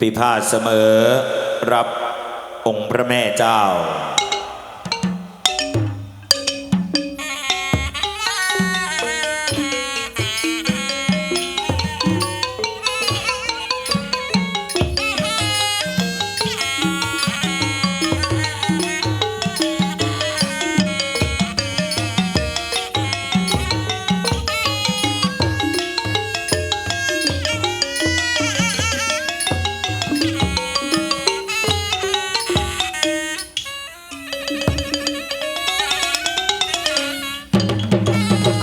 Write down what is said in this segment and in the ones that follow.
พิพาทเสมอรับองค์พระแม่เจ้า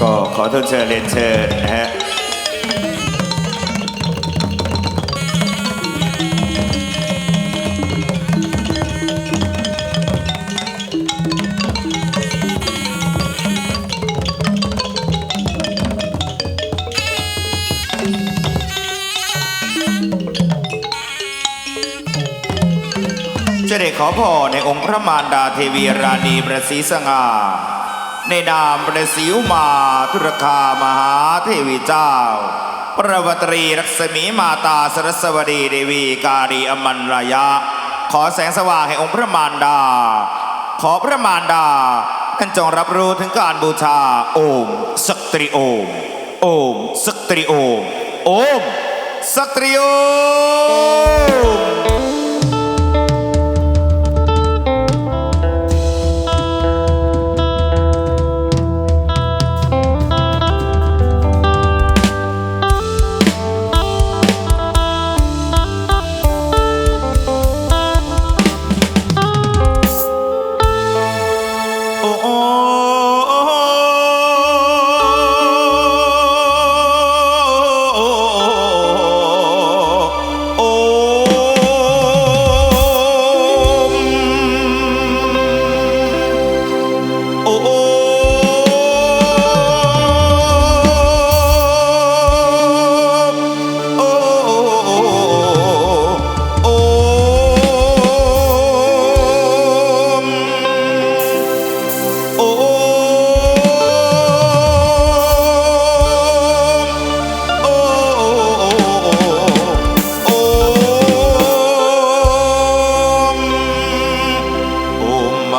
ก็ขอทุนเชิญเรียนเชิญนะฮะเจเด็จขอพ่อในองค์พระมารดาเทวีราณีประสีสง่า ในนามประสิวมาธุรคามหาเทวีเจ้า ประวัตรีรักษมีมาตาสรสวดีเดวีการีอมันรายะ ขอแสงสว่างให้องค์พระมารดา ขอพระมารดาท่านจงรับรู้ถึงการบูชาโอมสักตรีโอม โอมสักตรีโอม โอมสักตรีโอม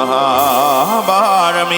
อ้ม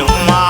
ลงมา